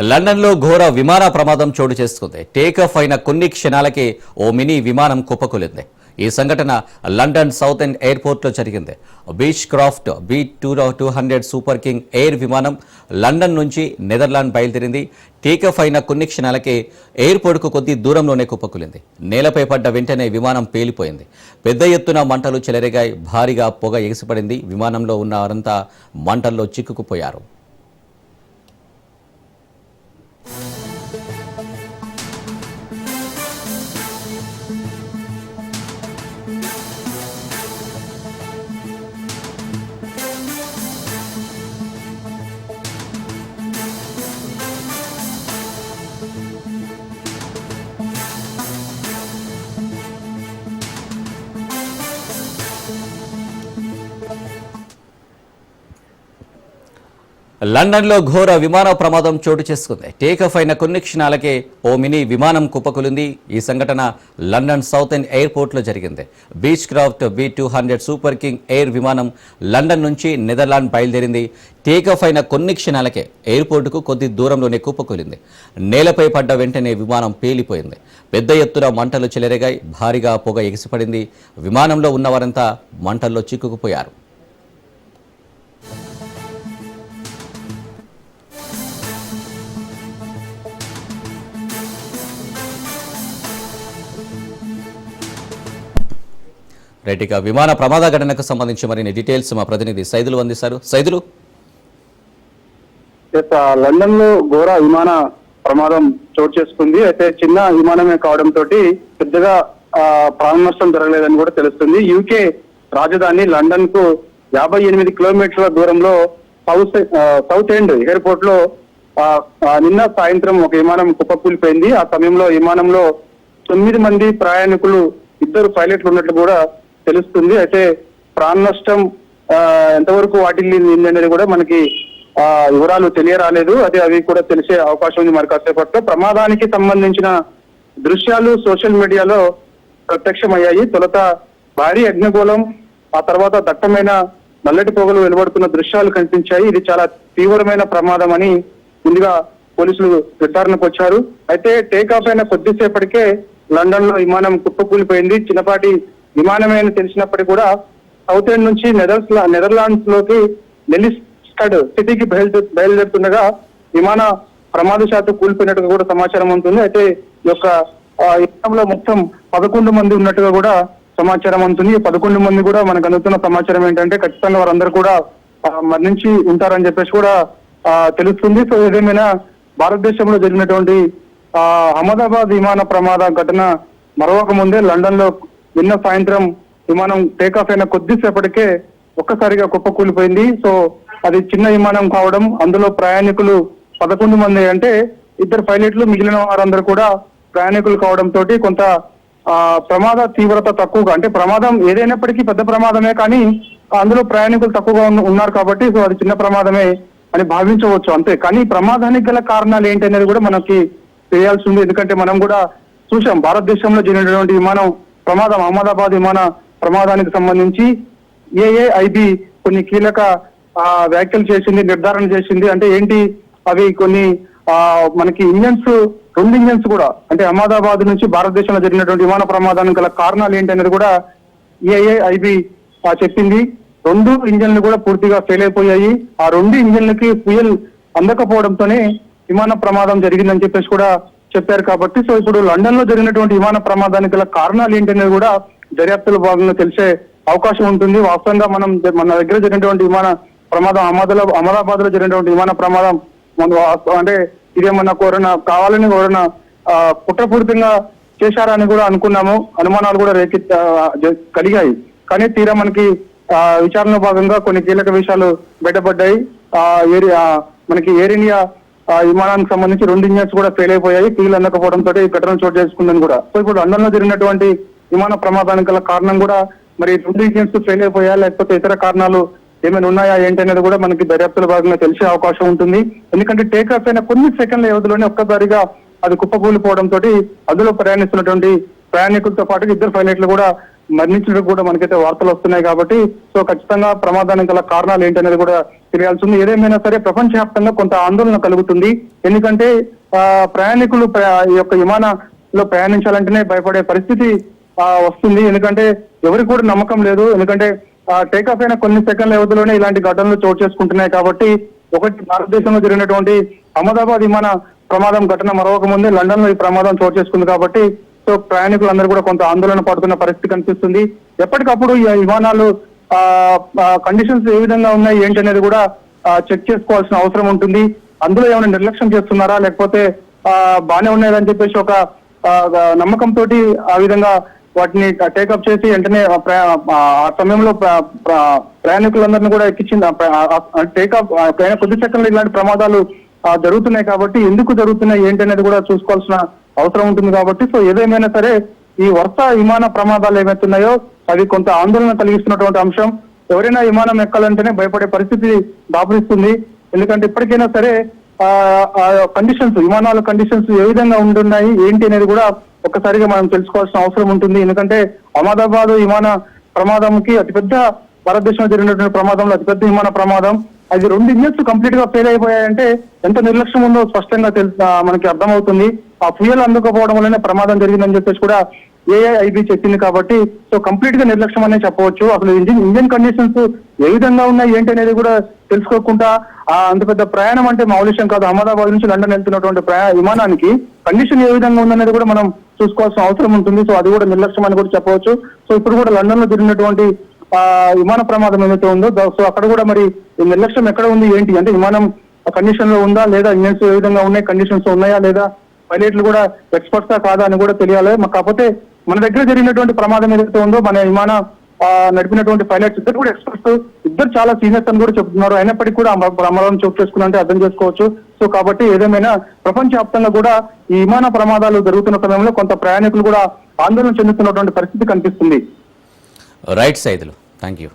లండన్లో ఘోర విమాన ప్రమాదం చోటు చేసుకుంది. టేకాఫ్ అయిన కొన్ని క్షణాలకే ఓ మినీ విమానం కుప్పకూలింది. ఈ సంఘటన లండన్ సౌత్ ఎండ్ ఎయిర్పోర్ట్లో జరిగింది. Beechcraft B two two hundred super king air విమానం లండన్ నుంచి నెదర్లాండ్ బయలుదేరింది. టేకాఫ్ అయిన కొన్ని క్షణాలకే ఎయిర్పోర్ట్కు కొద్ది దూరంలోనే కుప్పకూలింది. నేలపై పడ్డ వెంటనే విమానం పేలిపోయింది. పెద్ద ఎత్తున మంటలు చెలరేగాయి. భారీగా పొగ ఎగిసిపడింది. విమానంలో ఉన్న వారంతా మంటల్లో చిక్కుకుపోయారు. లండన్లో ఘోర విమాన ప్రమాదం చోటు చేసుకుంది. టేకాఫ్ అయిన కొన్ని క్షణాలకే ఓ మినీ విమానం కుప్పకూలింది. ఈ సంఘటన లండన్ సౌత్ ఎండ్ ఎయిర్పోర్ట్లో జరిగింది. Beechcraft B two hundred super king air విమానం లండన్ నుంచి నెదర్లాండ్ బయలుదేరింది. టేకాఫ్ అయిన కొన్ని క్షణాలకే ఎయిర్పోర్టుకు కొద్ది దూరంలోనే కుప్పకూలింది. నేలపై పడ్డ వెంటనే విమానం పేలిపోయింది. పెద్ద ఎత్తున మంటలు చెలరేగాయి. భారీగా పొగ ఎగిసిపడింది. విమానంలో ఉన్నవారంతా మంటల్లో చిక్కుకుపోయారు. రైట్ ఇక విమాన ప్రమాద ఘటనకు సంబంధించి మరిన్ని డీటెయిల్స్ మా ప్రతినిధి సైదులు అందిస్తారు. సైదులు? లండన్లో ఘోర విమాన ప్రమాదం చోటు చేసుకుంది. అయితే చిన్న విమానమే కావడం తోటి పెద్దగా ప్రాణ నష్టం జరగలేదని కూడా తెలుస్తుంది. యూకే రాజధాని లండన్కు యాభై ఎనిమిది కిలోమీటర్ల దూరంలో సౌత్ సౌత్ ఎండ్ ఎయిర్పోర్ట్లో నిన్న సాయంత్రం ఒక విమానం కుప్పకూలిపోయింది. ఆ సమయంలో విమానంలో తొమ్మిది మంది ప్రయాణికులు ఇద్దరు పైలట్లు ఉన్నట్లు కూడా తెలుస్తుంది. అయితే ప్రాణ నష్టం ఎంతవరకు వాటిల్లింది అనేది కూడా మనకి ఆ వివరాలు తెలియరాలేదు. అదే అవి కూడా తెలిసే అవకాశం ఉంది మరి కాసేపట్లో. ప్రమాదానికి సంబంధించిన దృశ్యాలు సోషల్ మీడియాలో ప్రత్యక్షమయ్యాయి. తొలుత భారీ అగ్నిగోళం ఆ తర్వాత దట్టమైన నల్లటి పొగలు వెలువడుతున్న దృశ్యాలు కనిపించాయి. ఇది చాలా తీవ్రమైన ప్రమాదం అని ముందుగా పోలీసులు విచారణకు వచ్చారు. అయితే టేక్ ఆఫ్ అయిన కొద్దిసేపటికే లండన్లో విమానం కుప్పకూలిపోయింది. చిన్నపాటి విమానమే తెలిసినప్పటికీ కూడా సౌత్ ఎండ్ నుంచి నెదర్స్ నెదర్లాండ్స్లోకి నెలిస్టడ్ సిటీకి బయలుదే బయలుదేరుతుండగా విమాన ప్రమాదశాత్తు కూలిపోయినట్టుగా కూడా సమాచారం ఉంటుంది. అయితే ఈ యొక్క యుద్ధంలో మొత్తం పదకొండు మంది ఉన్నట్టుగా కూడా సమాచారం ఉంటుంది. ఈ పదకొండు మంది కూడా మనకు అందుతున్న సమాచారం ఏంటంటే ఖచ్చితంగా వారందరూ కూడా మరణించి ఉంటారని చెప్పేసి కూడా తెలుస్తుంది. సో ఏదేమైనా భారతదేశంలో జరిగినటువంటి అహ్మదాబాద్ విమాన ప్రమాద ఘటన మరొక ముందే లండన్లో నిన్న సాయంత్రం విమానం టేకాఫ్ అయిన కొద్దిసేపటికే ఒక్కసారిగా కుప్పకూలిపోయింది సో అది చిన్న విమానం కావడం అందులో ప్రయాణికులు పదకొండు మంది అంటే ఇద్దరు పైలట్లు మిగిలిన వారందరూ కూడా ప్రయాణికులు కావడం తోటి కొంత ప్రమాద తీవ్రత తక్కువగా అంటే ప్రమాదం ఏదైనప్పటికీ పెద్ద ప్రమాదమే కానీ అందులో ప్రయాణికులు తక్కువగా ఉన్న- ఉన్నారు కాబట్టి సో అది చిన్న ప్రమాదమే అని భావించవచ్చు అంతే. కానీ ప్రమాదానికి గల కారణాలు ఏంటి అనేది కూడా మనకి తెలియాల్సి ఉంది. ఎందుకంటే మనం కూడా చూసాం భారతదేశంలో జరిగినటువంటి విమానం ప్రమాదం అహ్మదాబాద్ విమాన ప్రమాదానికి సంబంధించి ఏఏఐబి కొన్ని కీలక వ్యాఖ్యలు చేసింది నిర్ధారణ చేసింది. అంటే ఏంటి? అవి కొన్ని ఆ మనకి ఇంజన్స్ రెండు ఇంజన్స్ కూడా అంటే అహ్మదాబాద్ నుంచి భారతదేశంలో జరిగినటువంటి విమాన ప్రమాదానికి గల కారణాలు ఏంటి అనేది కూడా ఏఏఐబి చెప్పింది. రెండు ఇంజన్లు కూడా పూర్తిగా ఫెయిల్ అయిపోయాయి. ఆ రెండు ఇంజన్లకి ఫ్యూయల్ అందకపోవడంతోనే విమాన ప్రమాదం జరిగిందని చెప్పేసి కూడా చెప్పారు కాబట్టి సో ఇప్పుడు లండన్లో జరిగినటువంటి విమాన ప్రమాదానికి గల కారణాలు ఏంటనేది కూడా దర్యాప్తుల భాగంగా తెలిసే అవకాశం ఉంటుంది. వాస్తవంగా మనం మన దగ్గర జరిగినటువంటి విమాన ప్రమాదం అహ్మదాబాద్ అహ్మదాబాద్లో జరిగినటువంటి విమాన ప్రమాదం అంటే ఇదేమన్నా కోరన కావాలని కోరన ఆ, కుట్రపూరితంగా చేశారని కూడా అనుకున్నాము. అనుమానాలు కూడా రేకి కలిగాయి. కానీ తీరా మనకి ఆ, విచారణ భాగంగా కొన్ని కీలక విషయాలు బయటపడ్డాయి. ఆ ఏరియా మనకి ఎయిర్ ఇండియా ఆ విమానానికి సంబంధించి రెండు ఇంజన్స్ కూడా ఫెయిల్ అయిపోయాయి. కీలు అందకపోవడంతో ఈ ఘటన చోటు చేసుకుందని కూడా. సో ఇప్పుడు లండన్లో జరిగినటువంటి విమాన ప్రమాదానికి గల కారణం కూడా మరి రెండు ఇంజన్స్ ఫెయిల్ అయిపోయా లేకపోతే ఇతర కారణాలు ఏమైనా ఉన్నాయా ఏంటనేది కూడా మనకి దర్యాప్తుల భాగంగా తెలిసే అవకాశం ఉంటుంది. ఎందుకంటే టేక్ ఆఫ్ అయిన కొన్ని సెకండ్ల వ్యవధిలోనే ఒక్కసారిగా అది కుప్పకూలిపోవడంతో అందులో ప్రయాణిస్తున్నటువంటి ప్రయాణికులతో పాటు ఇద్దరు పైలట్లు కూడా మరణించినట్టు కూడా మనకైతే వార్తలు వస్తున్నాయి కాబట్టి సో ఖచ్చితంగా ప్రమాదానికి గల కారణాలు ఏంటనేది కూడా తెలియాల్సింది. ఏదేమైనా సరే ప్రపంచవ్యాప్తంగా కొంత ఆందోళన కలుగుతుంది. ఎందుకంటే ప్రయాణికులు ఈ యొక్క విమానంలో ప్రయాణించాలంటేనే భయపడే పరిస్థితి వస్తుంది. ఎందుకంటే ఎవరికి కూడా నమ్మకం లేదు. ఎందుకంటే టేక్ ఆఫ్ అయిన కొన్ని సెకండ్ల వ్యవధిలోనే ఇలాంటి ఘటనలు చోటు చేసుకుంటున్నాయి కాబట్టి ఒకటి భారతదేశంలో జరిగినటువంటి అహ్మదాబాద్ విమాన ప్రమాదం ఘటన మరొక ముందే లండన్లో ఈ ప్రమాదం చోటు చేసుకుంది కాబట్టి సో ప్రయాణికులందరూ కూడా కొంత ఆందోళన పడుతున్న పరిస్థితి కనిపిస్తుంది. ఎప్పటికప్పుడు ఈ విమానాలు కండిషన్స్ ఏ విధంగా ఉన్నాయి ఏంటి అనేది కూడా చెక్ చేసుకోవాల్సిన అవసరం ఉంటుంది. అందులో ఏమైనా నిర్లక్ష్యం చేస్తున్నారా? లేకపోతే బానే ఉన్నాయని చెప్పేసి ఒక నమ్మకం తోటి ఆ విధంగా వాటిని టేకప్ చేసి వెంటనే ఆ సమయంలో ప్రయాణికులందరినీ కూడా ఎక్కించింది టేకప్ కొద్ది సెకండ్లు ఇలాంటి ప్రమాదాలు జరుగుతున్నాయి కాబట్టి ఎందుకు జరుగుతున్నాయి ఏంటి అనేది కూడా చూసుకోవాల్సిన అవసరం ఉంటుంది కాబట్టి సో ఏదేమైనా సరే ఈ వరుస విమాన ప్రమాదాలు ఏవైతున్నాయో అవి కొంత ఆందోళన కలిగిస్తున్నటువంటి అంశం. ఎవరైనా విమానం ఎక్కాలంటేనే భయపడే పరిస్థితి దాపరిస్తుంది. ఎందుకంటే ఇప్పటికైనా సరే కండిషన్స్ విమానాల కండిషన్స్ ఏ విధంగా ఉంటున్నాయి ఏంటి అనేది కూడా ఒక్కసారిగా మనం తెలుసుకోవాల్సిన అవసరం ఉంటుంది. ఎందుకంటే అహ్మదాబాద్ విమాన ప్రమాదంకి అతిపెద్ద భారతదేశంలో జరిగినటువంటి ప్రమాదంలో అతిపెద్ద విమాన ప్రమాదం. అది రెండు ఇంజన్స్ కంప్లీట్గా ఫెయిల్ అయిపోయాయంటే ఎంత నిర్లక్ష్యం ఉందో స్పష్టంగా తెలు మనకి అర్థమవుతుంది. ఆ ఫ్యూయల్ అందుకపోవడం వల్లనే ప్రమాదం జరిగిందని చెప్పేసి కూడా ఏఐఐబి చెప్పింది కాబట్టి సో కంప్లీట్గా నిర్లక్ష్యం అనే చెప్పవచ్చు. అసలు ఇంజిన్ ఇంజిన్ కండిషన్స్ ఏ విధంగా ఉన్నాయి ఏంటి అనేది కూడా తెలుసుకోకుండా ఆ అంత పెద్ద ప్రయాణం అంటే మా కాదు. అహ్మదాబాద్ నుంచి లండన్ వెళ్తున్నటువంటి ప్రయా విమానానికి కండిషన్ ఏ విధంగా ఉందనేది కూడా మనం చూసుకోవాల్సిన అవసరం ఉంటుంది. సో అది కూడా నిర్లక్ష్యం అని కూడా చెప్పవచ్చు. సో ఇప్పుడు కూడా లండన్లో జరిగినటువంటి ఆ విమాన ప్రమాదం ఏదైతే ఉందో సో అక్కడ కూడా మరి నిర్లక్ష్యం ఎక్కడ ఉంది ఏంటి? అంటే విమానం కండిషన్లో ఉందా లేదా ఇంజన్స్ ఏ విధంగా ఉన్నాయి కండిషన్స్ ఉన్నాయా లేదా పైలట్లు కూడా ఎక్స్పర్ట్స్ కాదా అని కూడా తెలియాలి. కాకపోతే మన దగ్గర జరిగినటువంటి ప్రమాదం ఏదైతే ఉందో మన విమాన నడిపినటువంటి పైలట్స్ ఇద్దరు కూడా ఎక్స్పర్ట్స్ ఇద్దరు చాలా సీనియర్స్ అని కూడా చెప్తున్నారు. అయినప్పటికీ కూడా ప్రమాదం చోటు చేసుకున్నంటే అర్థం చేసుకోవచ్చు. సో కాబట్టి ఏదేమైనా ప్రపంచవ్యాప్తంగా కూడా ఈ విమాన ప్రమాదాలు జరుగుతున్న సమయంలో కొంత ప్రయాణికులు కూడా ఆందోళన చెందుతున్నటువంటి పరిస్థితి కనిపిస్తుంది. Right Saidulu thank you